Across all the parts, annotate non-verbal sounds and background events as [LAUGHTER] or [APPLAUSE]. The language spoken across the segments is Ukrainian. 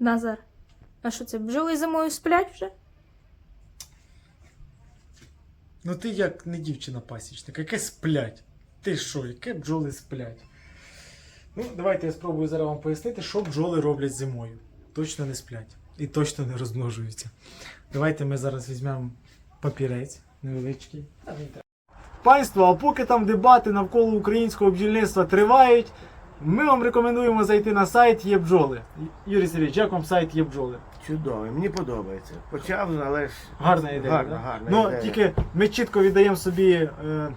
Назар. А що це, бджоли зимою сплять вже? Ну ти як не дівчина пасічник, яке сплять. Ти що, яке бджоли сплять? Ну, давайте я спробую зараз вам пояснити, що бджоли роблять зимою. Точно не сплять. І точно не розмножуються. Давайте ми зараз візьмемо папірець невеличкий. Панство, а поки там дебати навколо українського бджільництва тривають, ми вам рекомендуємо зайти на сайт є бджоли. Юрій Сергійович, як вам сайт є бджоли? Чудовий, мені подобається. Почав, але ж. Гарна ідея. Гарна, да? гарна ну, ідея. тільки ми чітко віддаємо собі е,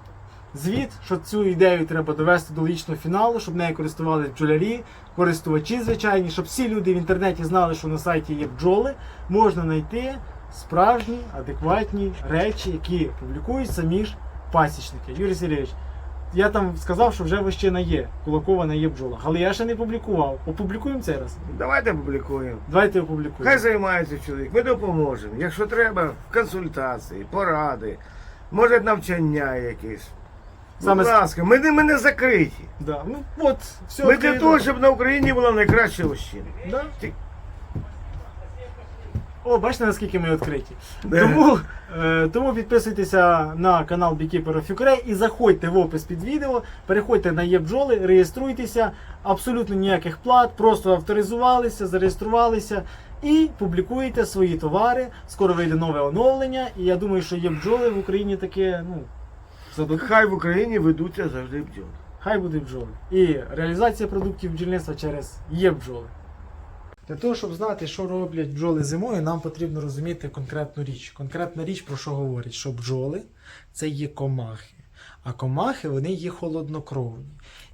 звіт, що цю ідею треба довести до логічного фіналу, щоб нею користувалися бджолярі, користувачі звичайні, щоб всі люди в інтернеті знали, що на сайті є бджоли, можна знайти справжні, адекватні речі, які публікують самі ж пасічники. Юрій Сергійович, я там сказав, що вже вищина є, кулакова на є бджола. Але я ще не публікував. Опублікуємо цей раз. Давайте публікуємо. Давайте опублікуємо. Хай займається чоловік, ми допоможемо. Якщо треба, консультації, поради, може навчання якесь. Саме Будь ласка, ми не, ми не закриті. Да. Ну, от, все Ми для того, щоб на Україні була найкраща лощина. Да? О, бачите, наскільки ми відкриті. Тому, е, тому підписуйтеся на канал Beekeeper of Ukraine і заходьте в опис під відео, переходьте на ЄБджоли, реєструйтеся, абсолютно ніяких плат, просто авторизувалися, зареєструвалися і публікуєте свої товари. Скоро вийде нове оновлення, і я думаю, що є бджоли в Україні таке, ну, зададуть. Хай в Україні ведуться завжди бджоли. Хай буде бджоли. І реалізація продуктів бджільництва через є бджоли. Для того, щоб знати, що роблять бджоли зимою, нам потрібно розуміти конкретну річ. Конкретна річ про що говорить, що бджоли це є комахи. А комахи вони є холоднокровні.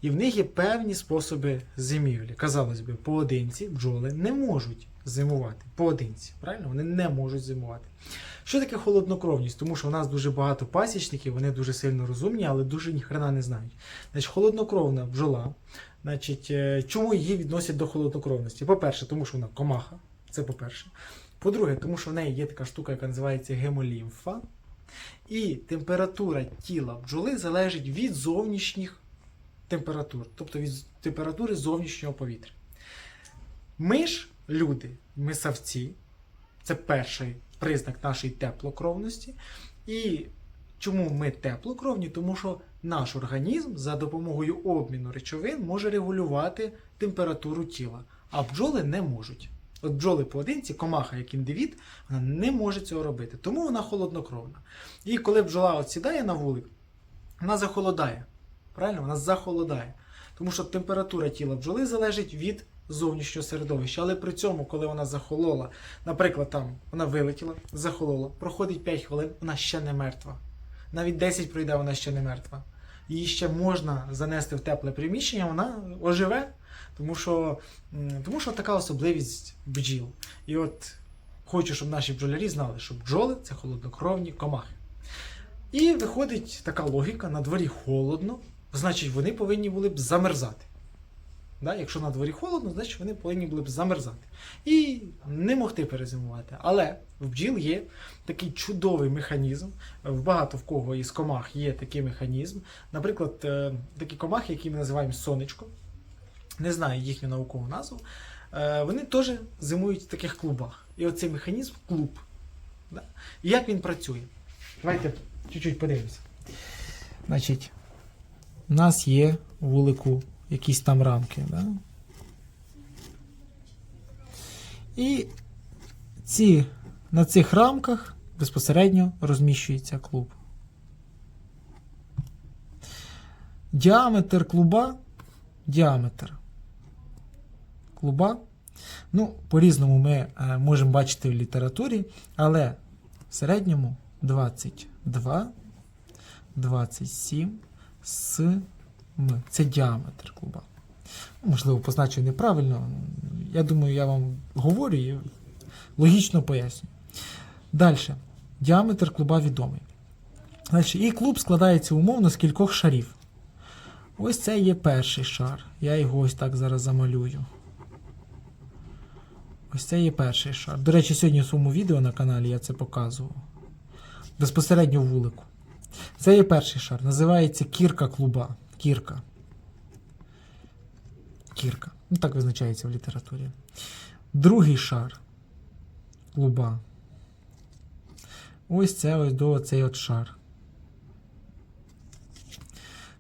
І в них є певні способи зимівлі. Казалось би, поодинці бджоли не можуть зимувати. Поодинці. Правильно? Вони не можуть зимувати. Що таке холоднокровність? Тому що у нас дуже багато пасічників, вони дуже сильно розумні, але дуже ніхрена не знають. Значить, холоднокровна бджола. Значить, е, чому її відносять до холоднокровності? По-перше, тому що вона комаха. Це по-перше. По-друге, тому що в неї є така штука, яка називається гемолімфа. І температура тіла бджоли залежить від зовнішніх температур, тобто від температури зовнішнього повітря. Ми ж, люди, ми савці, це перший признак нашої теплокровності. І чому ми теплокровні? Тому що наш організм за допомогою обміну речовин може регулювати температуру тіла, а бджоли не можуть. От бджоли поодинці, комаха як індивід, вона не може цього робити, тому вона холоднокровна. І коли бджола от сідає на вулик, вона захолодає. Правильно? Вона захолодає. Тому що температура тіла бджоли залежить від зовнішнього середовища. Але при цьому, коли вона захолола, наприклад, там вона вилетіла, захолола, проходить 5 хвилин, вона ще не мертва. Навіть 10 пройде, вона ще не мертва. Її ще можна занести в тепле приміщення, вона оживе, тому що, тому що така особливість бджіл. І от хочу, щоб наші бджолярі знали, що бджоли це холоднокровні комахи. І виходить така логіка: на дворі холодно, значить вони повинні були б замерзати. Да? Якщо на дворі холодно, значить вони повинні були б замерзати. І не могти перезимувати. Але в бджіл є такий чудовий механізм. В багато в кого із комах є такий механізм. Наприклад, е, такі комахи, які ми називаємо сонечко, не знаю їхню наукову назву, е, вони теж зимують в таких клубах. І оцей механізм клуб. Да? І як він працює? Давайте чуть-чуть подивимося. Значить, у нас є вулику якісь там рамки. Да? І ці, на цих рамках безпосередньо розміщується клуб. Діаметр клуба. Діаметр клуба. Ну, по-різному ми е, можемо бачити в літературі, але в середньому 22, 27 см. Це діаметр клуба. Ну, Можливо, позначую неправильно. Я думаю, я вам говорю і логічно пояснюю. Далі. Діаметр клуба відомий. Далі. І клуб складається умовно з кількох шарів. Ось це є перший шар. Я його ось так зараз замалюю. Ось це є перший шар. До речі, сьогодні в своєму відео на каналі я це показував. Безпосередньо в вулику. Це є перший шар. Називається кірка клуба. Кірка. Кірка. Ну, так визначається в літературі. другий шар клуба. Ось це ось до цей от шар.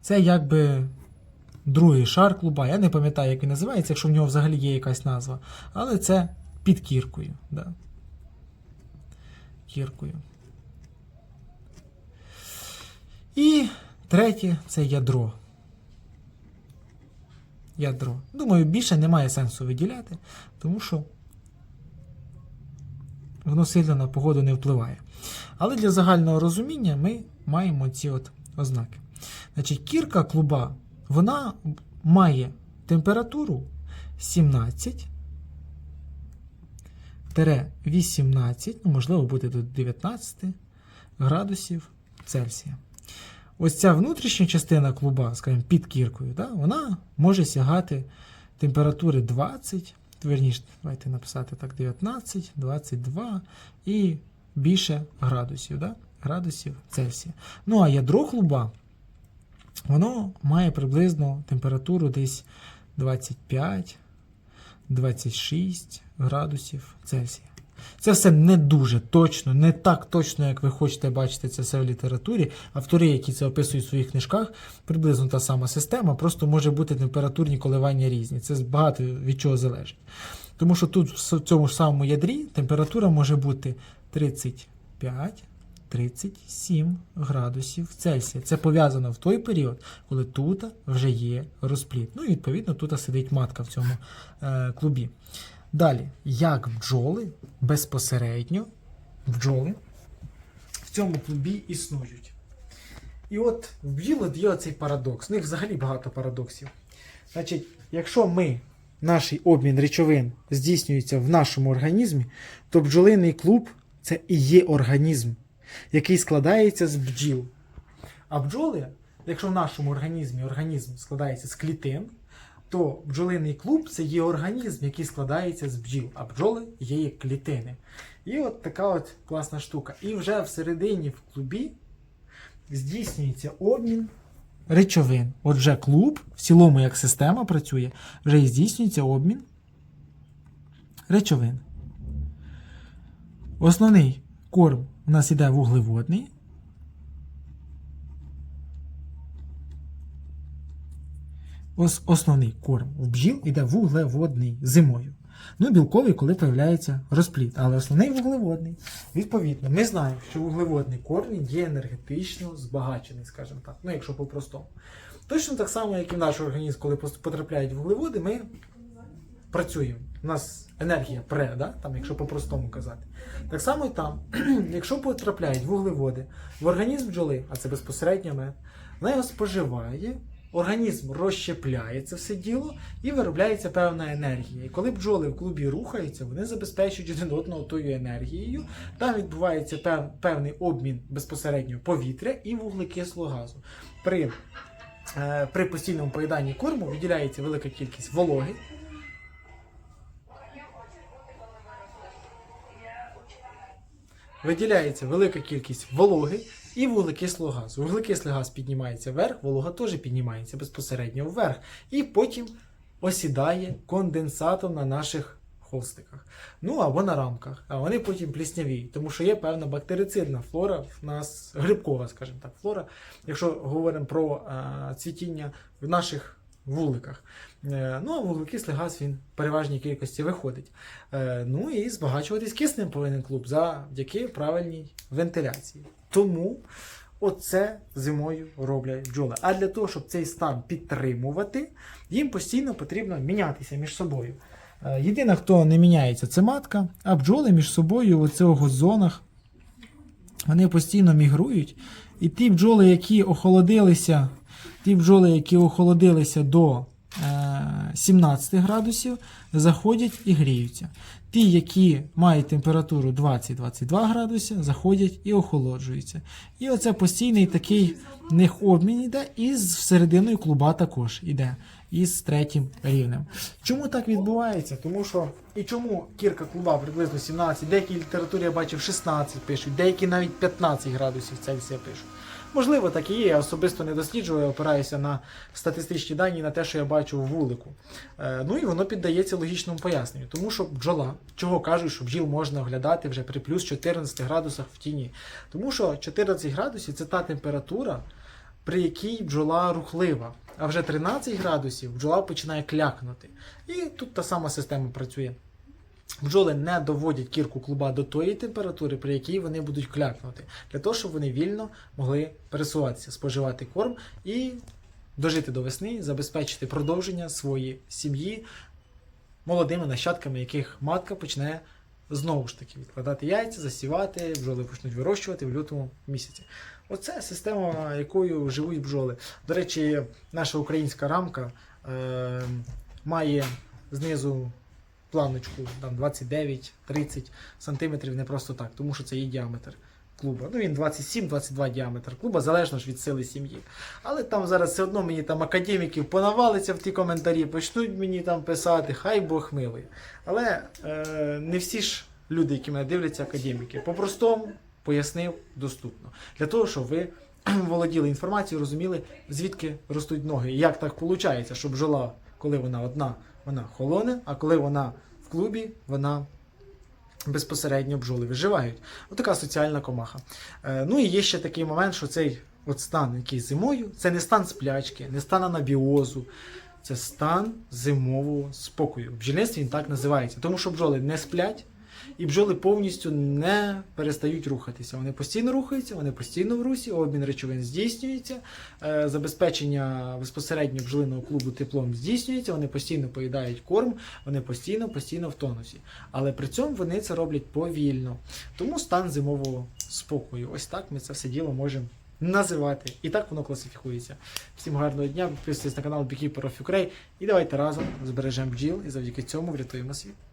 Це якби другий шар клуба. Я не пам'ятаю, як він називається, якщо в нього взагалі є якась назва. Але це під кіркою. Да. Кіркою. І третє це ядро. Ядро. Думаю, більше немає сенсу виділяти, тому що воно сильно на погоду не впливає. Але для загального розуміння ми маємо ці от ознаки. Значить, кірка клуба вона має температуру 17 18, ну, можливо, буде до 19 градусів Цельсія. Ось ця внутрішня частина клуба, скажімо, під кіркою, да, вона може сягати температури 20, верніше, давайте написати так, 19, 22 і більше градусів, да, градусів Цельсія. Ну, а ядро клуба, воно має приблизно температуру десь 25, 26 градусів Цельсія. Це все не дуже точно, не так точно, як ви хочете бачити це все в літературі. Автори, які це описують в своїх книжках, приблизно та сама система, просто може бути температурні коливання різні. Це багато від чого залежить. Тому що тут в цьому ж самому ядрі температура може бути 35. 37 градусів Цельсія. Це пов'язано в той період, коли тут вже є розпліт. Ну і відповідно тут сидить матка в цьому е, клубі. Далі, як бджоли безпосередньо бджоли в цьому клубі існують. І от в бджіл є оцей парадокс. В них взагалі багато парадоксів. Значить, якщо ми, наш обмін речовин здійснюється в нашому організмі, то бджолиний клуб це і є організм, який складається з бджіл. А бджоли, якщо в нашому організмі організм складається з клітин, то бджолиний клуб це є організм, який складається з бджіл, а бджоли є як клітини. І от така от класна штука. І вже всередині в клубі здійснюється обмін речовин. Отже, клуб в цілому як система працює, вже і здійснюється обмін речовин. Основний корм у нас іде вуглеводний. Основний корм в бджіл іде вуглеводний зимою. Ну, білковий, коли появляється розпліт, але основний вуглеводний. Відповідно, ми знаємо, що вуглеводний корм є енергетично збагачений, скажімо так, ну якщо по-простому. Точно так само, як і в наш організм, коли потрапляють вуглеводи, ми працюємо. У нас енергія пре, да? там, якщо по-простому казати. Так само і там, [CLEARS THROAT] якщо потрапляють вуглеводи в організм бджоли, а це безпосередньо мед, вона його споживає, організм розщепляє це все діло і виробляється певна енергія. І коли бджоли в клубі рухаються, вони забезпечують один одного тою енергією. Там відбувається пев- певний обмін безпосередньо повітря і вуглекислого газу. При, е, при постійному поїданні корму виділяється велика кількість вологи. Виділяється велика кількість вологи і вуглекислого газу. Вуглекислий газ піднімається вверх, волога теж піднімається безпосередньо вверх. І потім осідає конденсатом на наших холстиках. Ну або на рамках. А вони потім плісняві, тому що є певна бактерицидна флора в нас, грибкова, скажімо так, флора, якщо говоримо про а, цвітіння в наших вуликах. Е, ну а вуглекислий газ він в переважній кількості виходить. Е, ну і збагачуватись киснем повинен клуб завдяки правильній вентиляції. Тому оце зимою роблять бджоли. А для того, щоб цей стан підтримувати, їм постійно потрібно мінятися між собою. Е, Єдине, хто не міняється, це матка, а бджоли між собою в цих зонах вони постійно мігрують. І ті бджоли, які охолодилися, ті бджоли, які охолодилися до е, 17 градусів, заходять і гріються. Ті, які мають температуру 20-22 градуси, заходять і охолоджуються. І оце постійний такий в них обмін іде, і з серединою клуба також іде. Із третім рівнем. Чому так відбувається? Тому що і чому кірка клуба приблизно 17, деякі літературі я бачив 16 пишуть, деякі навіть 15 градусів Цельсія пишуть. Можливо, так і є. Я особисто не досліджую, опираюся на статистичні дані, на те, що я бачу в вулику. Е, ну і воно піддається логічному поясненню. Тому що бджола, чого кажуть, що бджіл можна оглядати вже при плюс 14 градусах в тіні. Тому що 14 градусів це та температура, при якій бджола рухлива. А вже 13 градусів бджола починає клякнути. І тут та сама система працює. Бджоли не доводять кірку клуба до тої температури, при якій вони будуть клякнути, для того, щоб вони вільно могли пересуватися, споживати корм і дожити до весни, забезпечити продовження своєї сім'ї молодими нащадками, яких матка почне знову ж таки відкладати яйця, засівати, бджоли почнуть вирощувати в лютому місяці. Оце система, якою живуть бджоли. До речі, наша українська рамка е, має знизу планочку там 29-30 сантиметрів не просто так, тому що це є діаметр клуба. Ну він 27-22 діаметр клуба, залежно ж від сили сім'ї. Але там зараз все одно мені там академіків понавалиться в ті коментарі, почнуть мені там писати, хай Бог милує. Але е, не всі ж люди, які мене дивляться, академіки. По-простому пояснив доступно. Для того, щоб ви володіли інформацією, розуміли, звідки ростуть ноги. Як так виходить, що бджола, коли вона одна, вона холоне, а коли вона в клубі, вона безпосередньо бджоли виживають. Отака соціальна комаха. Е, ну і є ще такий момент, що цей от стан, який зимою, це не стан сплячки, не стан анабіозу, це стан зимового спокою. В бджільництві він так називається, тому що бджоли не сплять. І бджоли повністю не перестають рухатися. Вони постійно рухаються, вони постійно в русі, обмін речовин здійснюється, е, забезпечення безпосередньо бджолиного клубу теплом здійснюється, вони постійно поїдають корм, вони постійно, постійно в тонусі. Але при цьому вони це роблять повільно. Тому стан зимового спокою. Ось так ми це все діло можемо називати. І так воно класифікується. Всім гарного дня, підписуйтесь на канал Beekeeper of і давайте разом збережемо бджіл і завдяки цьому врятуємо світ.